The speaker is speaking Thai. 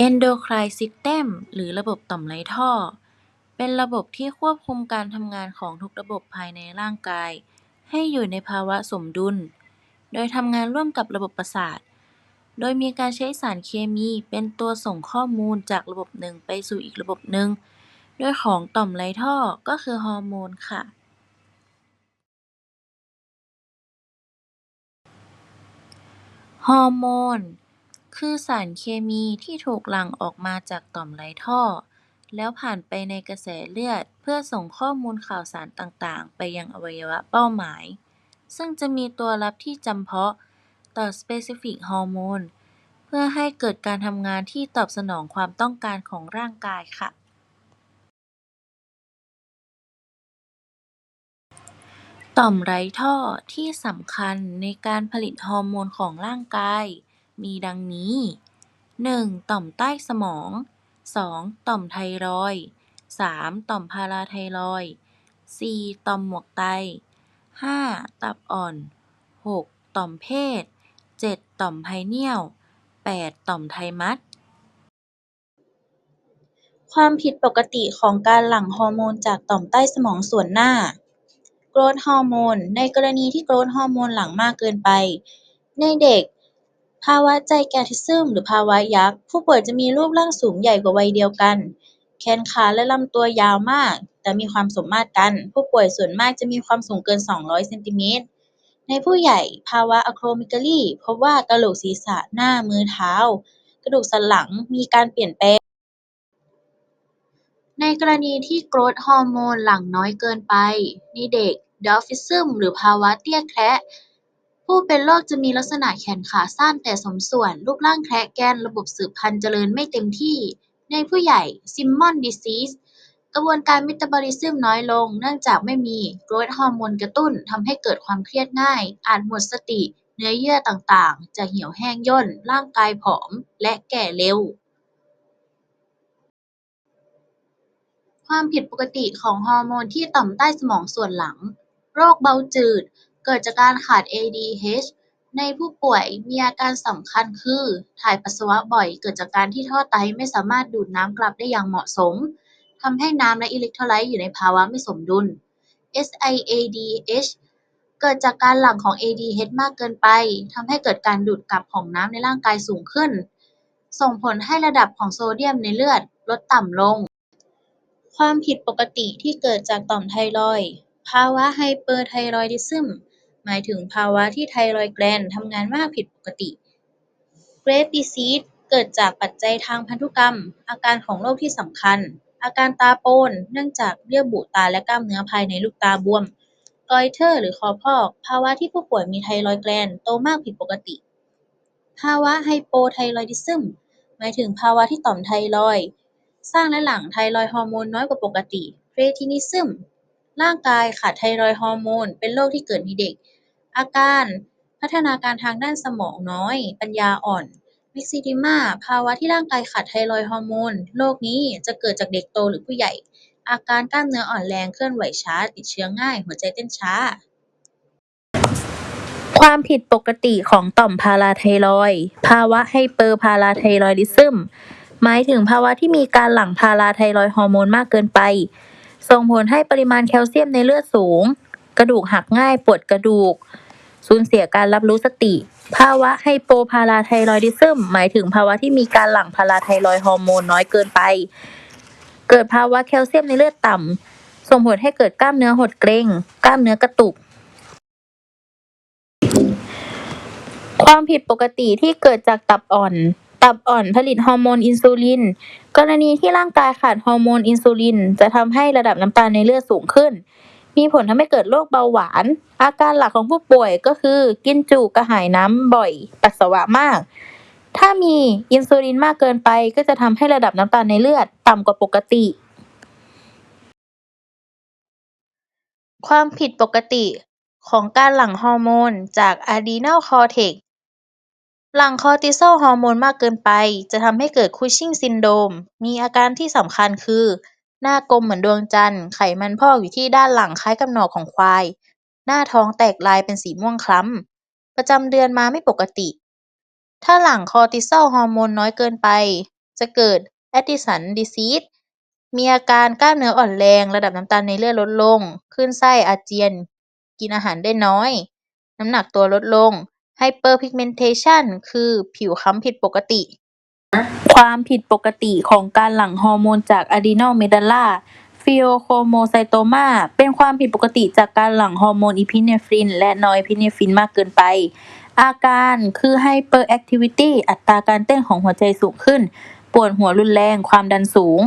Endocrine System หรือระบบต่อมไรท่อ เป็นระบบที่ควบคุมการทำงานของทุกระบบภายในร่างกายให้อยู่ในภาวะสมดุล โดยทำงานร่วมกับระบบประสาท โดยมีการใช้สารเคมีเป็นตัวส่งข้อมูลจากระบบหนึ่งไปสู่อีกระบบหนึ่ง โดยของต่อมไรท่อก็คือฮอร์โมนค่ะฮอร์โมน คือสารเคมีที่ถูกหลั่งออกมาจากต่อมไรท่อ แล้วผ่านไปในกระแสเลือด เพื่อส่งข้อมูลข่าวสารต่างต่างไปยังอวัยวะเป้าหมาย ซึ่งจะมีตัวรับที่จำเพาะต่อ specific ฮอร์โมนเพื่อให้เกิดการทำงานที่ตอบสนองความต้องการของร่างกายค่ะ ต่อมไรท่อที่สำคัญในการผลิตฮอร์โมนของร่างกาย มีดังนี้ หนึ่ง ต่อมใต้สมอง สอง ต่อมไทรอยด์ สาม ต่อมพาราไทรอยด์ สี่ ต่อมหมวกไต ห้า ตับอ่อน หก ต่อมเพศ เจ็ด ต่อมไพเนียล แปด ต่อมไทมัสความผิดปกติของการหลั่งฮอร์โมนจากต่อมใต้สมองส่วนหน้า growth hormone ในกรณีที่ growth hormone หลั่งมากเกินไป ในเด็ก ภาวะ gigantism หรือภาวะยักษ์ ผู้ป่วยจะมีรูปร่างสูงใหญ่กว่าวัยเดียวกัน แขนขาและลำตัวยาวมาก แต่มีความสมมาตรกัน ผู้ป่วยส่วนมากจะมีความสูงเกิน 200 เซนติเมตร ในผู้ใหญ่ ภาวะ acromegaly พบว่ากะโหลกศีรษะ หน้า มือ เท้า กระดูกสันหลังมีการเปลี่ยนแปลง ในกรณีที่ growth hormone หลั่งน้อยเกินไปในเด็ก dwarfism หรือภาวะเตี้ยแคะ ผู้เป็นโรคจะมีลักษณะแขนขาสั้นแต่สมส่วน รูปร่างแคระแกนระบบสืบพันธุ์เจริญไม่เต็มที่ ในผู้ใหญ่ Simmons disease กระบวนการ metabolism น้อยลง เนื่องจากไม่มี growth hormone กระตุ้น ทำให้เกิดความเครียดง่าย อาจหมดสติ เนื้อเยื่อต่าง ๆ จะเหี่ยวแห้งย่น ร่างกายผอม และแก่เร็วความผิดปกติของฮอร์โมนที่ต่อมใต้สมองส่วนหลัง โรคเบาจืด เกิดจากการขาด ADH ในผู้ป่วยมีอาการสำคัญคือ ถ่ายปัสสาวะบ่อย เกิดจากการที่ท่อไตไม่สามารถดูดน้ำกลับได้อย่างเหมาะสม ทำให้น้ำและอิเล็กโทรไลต์อยู่ในภาวะไม่สมดุล SIADH เกิดจากการหลั่งของ ADH มากเกินไป ทำให้เกิดการดูดกลับของน้ำในร่างกายสูงขึ้น ส่งผลให้ระดับของโซเดียมในเลือดลดต่ำลง ความผิดปกติที่เกิดจากต่อมไทรอยด์ ภาวะไฮเปอร์ไทรอยดิซึม หมายถึงภาวะที่ไทรอยด์แกลนด์ทำงานมากผิดปกติ Graves' disease เกิดจากปัจจัยทางพันธุกรรม อาการของโรคที่สำคัญ อาการตาโปนเนื่องจากเยื่อบุตาและกล้ามเนื้อภายในลูกตาบวม Goiter หรือคอพอก ภาวะที่ผู้ป่วยมีไทรอยด์แกลนด์โตมากผิดปกติ ภาวะไฮโปไทรอยดิซึม หมายถึงภาวะที่ต่อมไทรอยด์สร้างและหลั่งไทรอยด์ฮอร์โมนน้อยกว่าปกติ Cretinism ร่างกายขาดไทรอยด์ฮอร์โมน เป็นโรคที่เกิดในเด็ก อาการพัฒนาการทางด้านสมองน้อย ปัญญาอ่อน Myxedema ภาวะที่ร่างกายขาดไทรอยด์ฮอร์โมน โรคนี้จะเกิดจากเด็กโตหรือผู้ใหญ่ อาการกล้ามเนื้ออ่อนแรง เคลื่อนไหวช้า ติดเชื้อง่าย หัวใจเต้นช้าความผิดปกติของต่อมพาราไทรอยด์ภาวะไฮเปอร์พาราไทรอยดิซึม หมายถึงภาวะที่มีการหลั่งพาราไทรอยด์ฮอร์โมนมากเกินไป ส่งผลให้ปริมาณแคลเซียมในเลือดสูง กระดูกหักง่ายปวดกระดูก สูญเสียการรับรู้สติ ภาวะไฮโปพาราไทรอยดิซึมหมายถึงภาวะที่มีการหลั่งพาราไทรอยฮอร์โมนน้อยเกินไป เกิดภาวะแคลเซียมในเลือดต่ำส่งผลให้เกิดกล้ามเนื้อหดเกร็งกล้ามเนื้อกระตุก ความผิดปกติที่เกิดจากตับอ่อน ตับอ่อนผลิตฮอร์โมนอินซูลิน กรณีที่ร่างกายขาดฮอร์โมนอินซูลิน จะทำให้ระดับน้ำตาลในเลือดสูงขึ้น มีผลทำให้เกิดโรคเบาหวาน อาการหลักของผู้ป่วยก็คือกินจุกระหายน้ำบ่อย ปัสสาวะมาก ถ้ามีอินซูลินมากเกินไปก็จะทำให้ระดับน้ำตาลในเลือดต่ำกว่าปกติ ความผิดปกติของการหลั่งฮอร์โมนจาก Adrenal Cortex หลั่งคอร์ติซอลฮอร์โมนมากเกินไปจะทำให้เกิด Cushing syndrome มีอาการที่สำคัญคือ หน้ากลมเหมือนดวงจันทร์ ไขมันพอกอยู่ที่ด้านหลังคล้ายกับหนวกของควาย หน้าท้องแตกลายเป็นสีม่วงคล้ำ ประจำเดือนมาไม่ปกติ ถ้าหลั่งคอร์ติซอลฮอร์โมนน้อยเกินไป จะเกิด Addison Disease มีอาการกล้ามเนื้ออ่อนแรง ระดับน้ำตาลในเลือดลดลง คลื่นไส้อาเจียน กินอาหารได้น้อย น้ำหนักตัวลดลง Hyperpigmentation คือผิวคล้ำผิดปกติ ความผิดปกติของการหลั่งฮอร์โมนจาก Adrenal Medulla Pheochromocytoma เป็นความผิดปกติจากการหลั่งฮอร์โมนอีพิเนฟริน และนอร์เอพิเนฟรินมากเกินไป อาการคือ Hyperactivity อัตราการเต้นของหัวใจสูงขึ้น ปวดหัวรุนแรง ความดันสูง